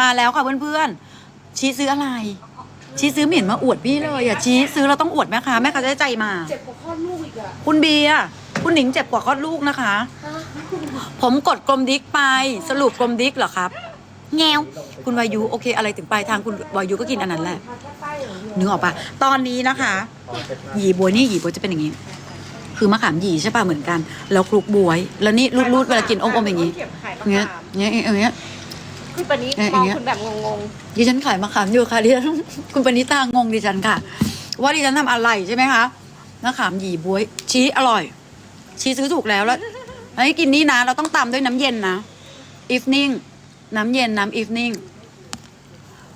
มาแล้วค่ะเพื่อนๆ ชี้ซื้ออะไร ชี้ซื้อไม่เห็นมาอวดพี่เลยอะชี้ซื้อเราต้องอวดแม่ค้าแม่ค้าจะได้ใจมา เจ็บกว่าคลอดลูกอีกอะคุณเบียร์คุณหนิงเจ็บกว่าคลอดลูกนะคะฮะผมกดกลมดิกไปสรุปกลมดิกเหรอครับ แงวคุณวายุโอเค อะไรถึงปลายทางคุณวายุก็กินอันนั้นแหละมาแค่ใต้อย่างเดียวนึกออกปะตอนนี้นะคะ หยีบวยนี่หยีบวยจะเป็นอย่างนี้ คือมะขามหยีใช่ปะเหมือนกัน แล้วคลุกบวย แล้วนี่รูดๆเวลากินอมๆอย่างนี้เก็บไข่มะอย่างเงี้ยขามอย่างเงี้ยอย่างเงี้ย คือปานนี้เอ๊ะมองอย่างเงี้ย คุณแบบงงดิฉันขายมะขามอยู่ค่ะดิฉัน คุณปณิตางงดิฉันค่ะ ว่าดิฉันทำอะไรใช่ไหมคะมะขามหยีบวย ชี้อร่อย ชี้ซื้อถูกแล้วแล้วให้กินนี่นะ เราต้องตามด้วยน้ำเย็นนะ evening น้ำเย็นน้ำ evening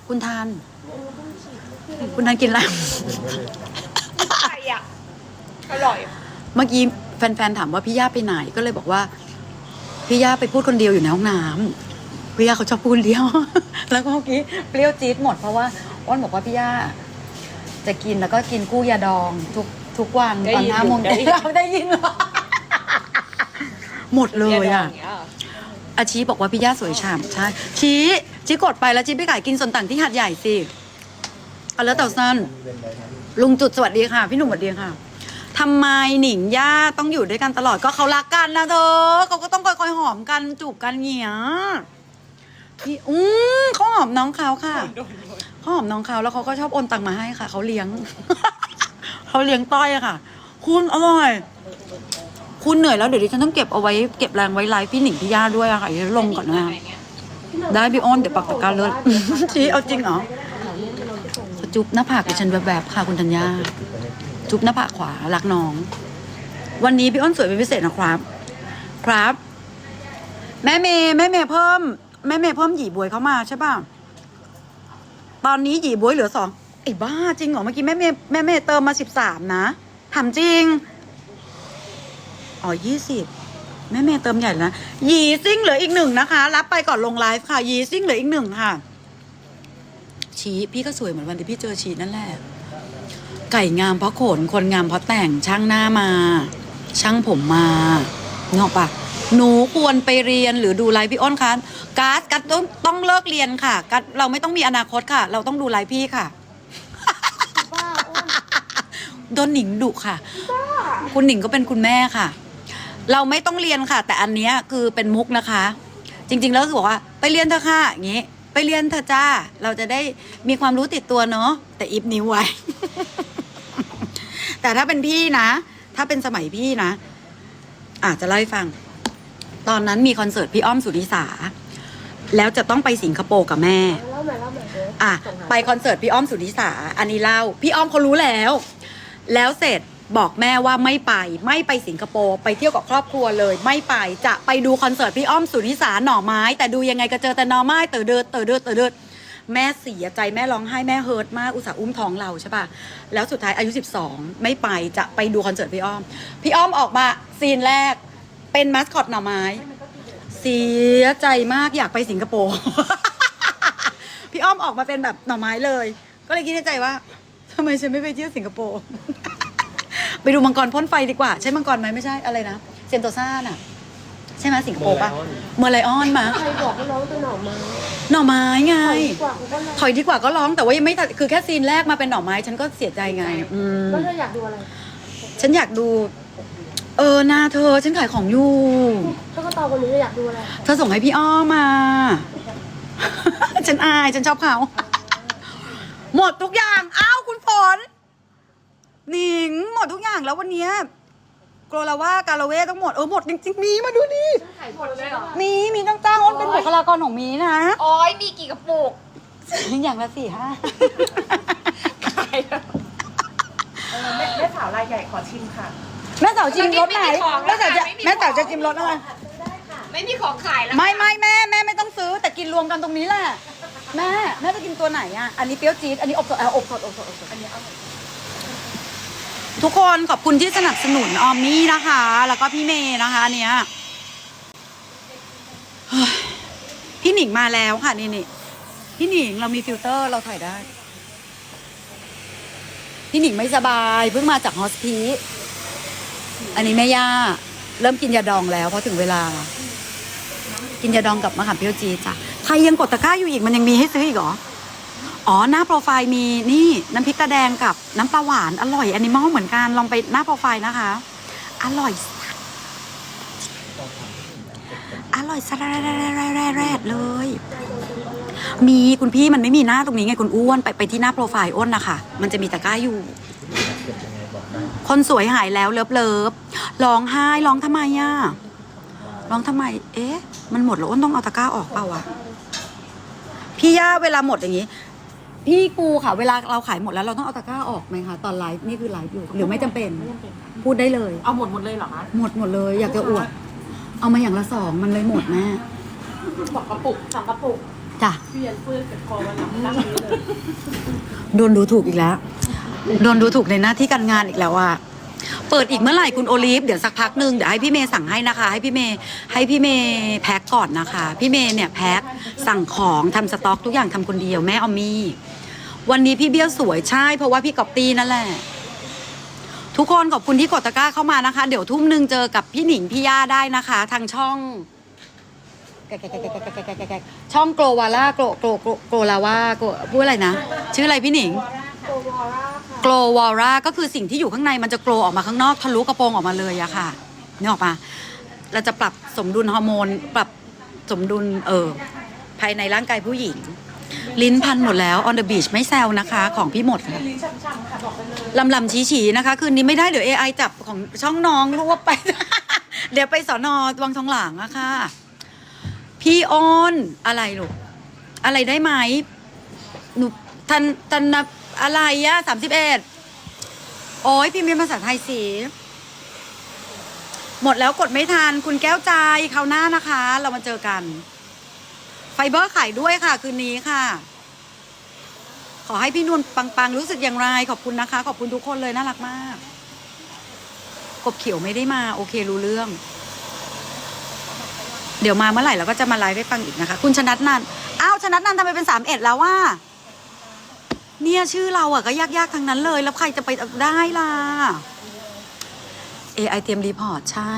คุณทาน คุณทานกินอะไรๆไข่อะอร่อย เมื่อกี้แฟนๆถามว่าพี่ย่าไปไหนก็เลยบอกว่า พี่ย่าไปพูดคนเดียวอยู่ในห้องน้ำ พี่ย่าเขาชอบพูดคนเดียว แล้วก็เมื่อกี้เปรี้ยวจี๊ดหมดเพราะว่าอ้อนบอกว่าพี่ย่าจะกินแล้วก็กินกู้ยาดองทุกทุกวันได้ตอนยินห้าโมงได้เย็ยินนได้ยินเหรอหมดเลยอะางเงี้ยอาชีบอกว่าพี่ย่าสวยฉ่ำใช่ชี้ชี้กดไปแล้วชี้ไปขายกินส่วนต่างที่หัดใหญ่สิเอาแล้วแต่สั้นลุงจุดสวัสดีค่ะ พี่หนุ่มสวัสดีค่ะทำไมหนิงย่าต้องอยู่ด้วยกันตลอดก็เขารักกันนะเธอเขาก็ต้องคอยๆหอมกันจูบกันเงี้ย พี่อืมเขาหอมน้องเขาค่ะเขาหอมน้องเขาแล้วเขาก็ชอบโอนตังมาให้ค่ะเขาเลี้ยง เขาเลี้ยงต้อยอะค่ะ คุณอร่อย คุณเหนื่อยแล้วเดี๋ยวดิฉันต้องเก็บเอาไว้เก็บแรงไว้ไลฟ์พี่หนิงพี่ย่าด้วยอะค่ะเดี๋ยวลงก่อนนะได้พี่อ้อนเดี๋ยวปักตะกร้ารเลยชี้เอาจริงเหรอจุ๊บหน้าผากดิฉันแบบๆค่ะคุณธัญญาจุ๊บหน้าผากขวารักน้อง วันนี้พี่อ้อนสวยเป็นพิเศษนะครับ ครับ แม่เมย์แม่เมย์เพิ่ม แม่เมย์เพิ่มหยีบวยเข้ามาใช่ป่ะตอนนี้หยีบวยเหลือสองไอ้บ้าจริงเหรอเมื่อกี้แม่เมย์แม่เมย์เติมมาสิบสามนะถามจริงอ๋อยี่สิบแม่เมย์เติมใหญ่แล้วนะยีซิ่งเหลืออีกหนึ่งนะคะ รับไปก่อนลงไลฟ์ค่ะ ยีซิ่งเหลืออีกหนึ่งค่ะ ชีพี่ก็สวยเหมือนวันที่พี่เจอชีนั่นแหละ ไก่งามเพราะขน คนงามเพราะแต่งช่างหน้ามา ช่างผมมาเนกออกปะ หนูควรไปเรียนหรือดูไลฟ์พี่อ้นคะกัสกัสต้องต้องเลิกเรียนค่ะกัสเราไม่ต้องมีอนาคตค่ะ เราต้องดูไลฟ์พี่ค่ะ บ้าอ้วนโดนหนิงดุค่ะคุณหนิงก็เป็นคุณแม่ค่ะ เราไม่ต้องเรียนค่ะ แต่อันเนี้ยคือเป็นมุกนะคะ จริงๆแล้วคือบอกว่าไปเรียนเถอะค่ะอย่างงี้ ไปเรียนเถอะจ้า เราจะได้มีความรู้ติดตัวเนาะแต่อิฟนิ้วไว้ แต่ถ้าเป็นพี่นะ ถ้าเป็นสมัยพี่นะอาจจะเล่าให้ฟัง ตอนนั้นมีคอนเสิร์ตพี่อ้อมสุนิสา แล้วจะต้องไปสิงคโปร์กับแม่ เล่าหม่เล่าหม่เลยอะไปคอนเสิร์ตพี่อ้อมสุนิสา อันนี้เล่า พี่อ้อมเขารู้แล้ว แล้วเสร็จบอกแม่ว่าไม่ไปไม่ไปสิงคโปร์ไปเที่ยวกับครอบครัวเลย ไม่ไปจะไปดูคอนเสิร์ตพี่อ้อมสุนิสาหน่อไม้ แต่ดูยังไงก็เจอแต่หน่อไม้เตอเดิดเตอเดิดเตอเดิดแม่เสียใจแม่ร้องไห้แม่เฮิร์ตมากอุตส่าห์อุ้มท้องเราใช่ปะแล้วสุดท้ายอายุ 12 ไม่ไปจะไปดูคอนเสิร์ตพี่อ้อม พี่อ้อมออกมาซีนแรก เป็นมัสคอตหน่อไม้ เสียใจมากอยากไปสิงคโปร์ พี่อ้อมออกมาเป็นแบบหน่อไม้เลย ก็เลยคิดในใจว่าทำไมฉันไม่ไปเที่ยวสิงคโปร์ ไปดูมังกรพ่นไฟดีกว่า ใช่มังกรไหมไม่ใช่อะไรนะเซนโตซ่าน่ะ ใช่ไหมสิงคโปร์ปะเมอร์ไลออนมาใครบอกให้ร้องแต่หน่อไม้หน่อไม้ไงดีกว่าเขาก็ร้องถอยดีกว่าก็ร้องแต่ว่ายังไม่ทันคือแค่ซีนแรกมาเป็นหน่อไม้ ฉันก็เสียใจไง อืมแล้วเธออยากดูอะไร ฉันอยากดู เออนาเธอ ฉันขายของอยู่ ถ้าก็ตอบวันนี้อยากดูอะไรเธอส่งให้พี่อ้อมมา ฉันอาย ฉันชอบเขา หมดทุกอย่าง อ้าวคุณฝน หนิง หมดทุกอย่างแล้ววันเนี้ยโกลาว่าการาเวต้องหมด เออหมดจริงๆมีมาดูดิขายหมดเลยเหรอ มีมีตั้งจ้างอ้นเป็นบุคลากรของมีนะ โอ้ยมีกี่กระปุก อย่างละสี่ห้าขายแล้วแม่แม่สาวรายใหญ่ขอชิมค่ะ แม่สาวจิมรถไหนแม่สาวจะแม่สาวจะจิมรถอะไร ไม่มีของขายแล้วไม่ไม่แม่แม่ไม่ต้องซื้อแต่กินรวมกันตรงนี้แหละ แม่แม่จะกินตัวไหนอะ อันนี้เปรี้ยวจี๊ดอันนี้อบสดเอาอบสดอบสดอบสดอันนี้เอาทุกคนขอบคุณที่สนับสนุนออมมี่นะคะ แล้วก็พี่เมย์นะคะอันเนี้ยเฮ้ยพี่หนิงมาแล้วค่ะนี่นี่พี่หนิงเรามีฟิลเตอร์เราถ่ายได้ พี่หนิงไม่สบายเพิ่งมาจากฮอสพีท อันนี้แม่ย่าเริ่มกินยาดองแล้วเพราะถึงเวลา กินยาดองกับมะขามเปรี้ยวจีจ้ะใครยังกดตะกร้าอยู่อีกมันยังมีให้ซื้ออีกเหรออ๋อหน้าโปรไฟล์มีนี่น้ำพริกตาแดงกับน้ำปลาหวานอร่อยแอนิมอลเหมือนกันลองไปหน้าโปรไฟล์นะคะ อร่อยอร่อยสะแร่แร่แร่แร่แร่แร่เลย มีคุณพี่มันไม่มีหน้าตรงนี้ไงคุณอ้วนไปไปที่หน้าโปรไฟล์อ้นนะคะมันจะมีตะกร้าอยู่ คนสวยหายแล้วเลิฟเลิฟร้องไห้ร้องทำไมอะร้องทำไม เอ๊ะ มันหมดแล้วอ้นต้องเอาตะกร้าออกเปล่าวะพี่ย่าเวลาหมดอย่างนี้ พี่กูค่ะ เวลาเราขายหมดแล้วเราต้องเอาตะกร้าออกไหมคะตอนไลฟ์นี่คือไลฟ์อยู่หรือไม่จำเป็น พูดได้เลย เอาหมดหมดเลยเหรอคะหมดหมดเลย อยากจะอวด เอามาอย่างละสองมันเลยหมดแม่สองกระปุกสองกระปุกจ้ะเปลี่ยนเพื่อนกับคอวันหลังนั่งนี้เลยโดนดูถูกอีกแล้ว โดนดูถูกในหน้าที่การงานอีกแล้วอะเปิดอีกเมื่อไหร่คุณโอลิฟเดี๋ยวสักพักหนึ่งเดี๋ยวให้พี่เมย์สั่งให้นะคะ ให้พี่เมย์ให้พี่เมย์แพ็คก่อนนะคะ พี่เมย์เนี่ยแพ็คสั่งของทำสต็อกทุกอย่างทำคนเดียวแม่ออมมี่วันนี้พี่เบี้ยวสวยใช่เพราะว่าพี่กอบตีนั่นแหละ ทุกคนขอบคุณที่กดตะกร้าเข้ามานะคะ เดี๋ยวทุ่มหนึ่งเจอกับพี่หนิงพี่ย่าได้นะคะ ทางช่องช่องโกลวาล่าโกลโกลโกลโกลาว่าโกลพูดอะไรนะ ชื่ออะไรพี่หนิง โกวอร่าค่ะ โกลวอร่าก็คือสิ่งที่อยู่ข้างในมันจะโกลออกมาข้างนอกทะลุกระโปรงออกมาเลยอะค่ะนี่ออกปะเราจะปรับสมดุลฮอร์โมน ปรับสมดุลเออภายในร่างกายผู้หญิง ลิ้นพันหมดแล้ว on the beach ไม่แซวนะคะ ของพี่หมดค่ะลิ้นช่ำๆค่ะบอกไปเลยลำลำชี้ฉีนะคะ คืนนี้ไม่ได้ เดี๋ยว AI จับของช่องน้องรวบไป เดี๋ยวไปสอนอวังทองหลางอะค่ะ พี่อ้นอะไรลูกอะไรได้ไหมหนูทันทันนับ อะไรอะสามสิบเอ็ดโอ้ยพิมพ์เป็นภาษาไทยสิหมดแล้วกดไม่ทันคุณแก้วใจคราวหน้านะคะ เรามาเจอกัน ไฟเบอร์ขายด้วยค่ะ คืนนี้ค่ะ ขอให้พี่นวลปังๆ รู้สึกอย่างไร ขอบคุณนะคะ ขอบคุณทุกคนเลยน่ารักมาก กบเขียวไม่ได้มา โอเครู้เรื่อง เดี๋ยวมาเมื่อไหร่เราก็จะมาไลฟ์ให้ฟังอีกนะคะ คุณชนัดนันอ้าวชนัดนันทำไมเป็นสามเอ็ดแล้วว่า เนี่ยชื่อเราอะก็ยากๆทั้งนั้นเลย แล้วใครจะไปได้ล่ะ AI เตรียมรีพอร์ตใช่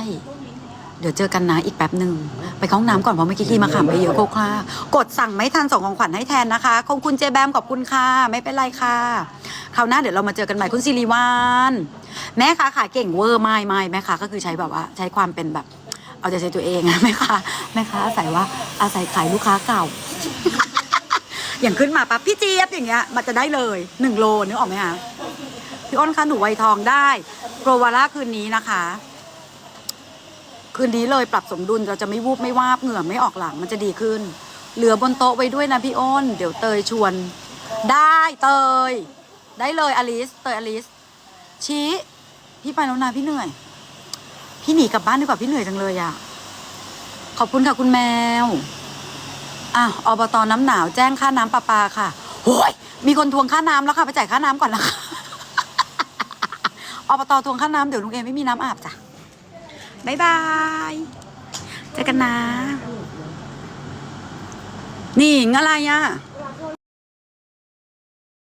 เดี๋ยวเจอกันนะอีกแป๊บหนึ่ง ไปเข้าห้องน้ำก่อนเพราะเมื่อกี้ขี้มาขำไปเยอะโคคลากดสั่งไม่ทันส่งของขวัญให้แทนนะคะ ขอบคุณเจแบมขอบคุณค่ะ ไม่เป็นไรค่ะ คราวหน้าเดี๋ยวเรามาเจอกันใหม่คุณสิริวานแม่ค้าขายเก่งเวอร์ไม่ไม่แม่ค้าก็คือใช้แบบว่า ใช้ความเป็นแบบ เอาใจใส่ตัวเองอะแม่ค้าแม่ค้าอาศัยว่าอาศัยขายลูกค้าเก่า อย่างขึ้นมาปั๊บพี่เจี๊ยบอย่างเงี้ยมันจะได้เลยหนึ่งโลนึกออกไหมคะพี่อ้นคะหนูไวทองได้โปรวาร่าคืนนี้นะคะ คืนนี้เลยปรับสมดุลเราจะไม่วูบไม่วาบเหงื่อไม่ออกหลังมันจะดีขึ้น เหลือบนโต๊ะไว้ด้วยนะพี่อ้น เดี๋ยวเตยชวน ได้เตย ได้เลยอลิสเตยอลิสชี้พี่ไปแล้วนะพี่เหนื่อย พี่หนีกลับบ้านดีกว่าพี่เหนื่อยจังเลยอะขอบคุณค่ะคุณแมว อะอบตน้ำหนาวแจ้งค่าน้ำประปาค่ะโอ้ยมีคนทวงค่าน้ำแล้วค่ะ ไปจ่ายค่าน้ำก่อนนะคะ อบตทวงค่าน้ำเดี๋ยวลุงเอไม่มีน้ำอาบจ้ะบายบายเจอกันนะ นี่อะไรอะ